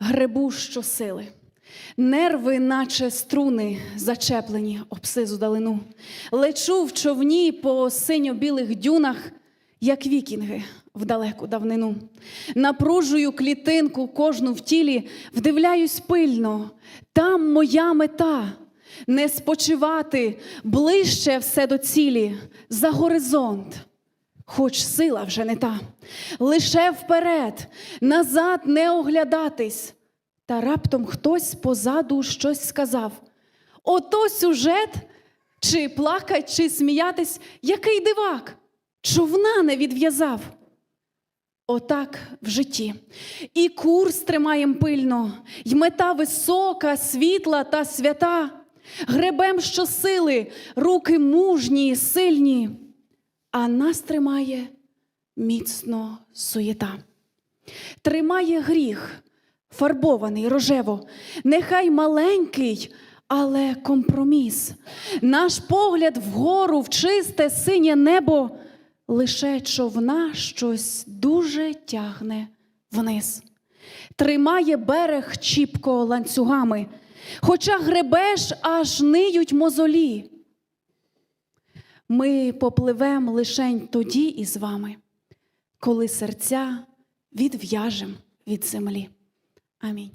гребу щосили. Нерви, наче струни, зачеплені об сизу далину. Лечу в човні по синьо-білих дюнах, як вікінги в далеку давнину. Напружую клітинку кожну в тілі, вдивляюсь пильно. Там моя мета не спочивати ближче все до цілі, за горизонт. Хоч сила вже не та, лише вперед, назад не оглядатись. Та раптом хтось позаду щось сказав. Ото сюжет, чи плакать, чи сміятись, який дивак, човна не відв'язав. Отак в житті. І курс тримаєм пильно, й мета висока, світла та свята. Гребем щосили, руки мужні, сильні, а нас тримає міцно суєта. Тримає гріх, фарбований рожево, нехай маленький, але компроміс. Наш погляд вгору в чисте синє небо, лише човна щось дуже тягне вниз. Тримає берег чіпко ланцюгами, хоча гребеш, аж ниють мозолі. Ми попливемо лишень тоді із вами, коли серця відв'яжем від землі. Амінь.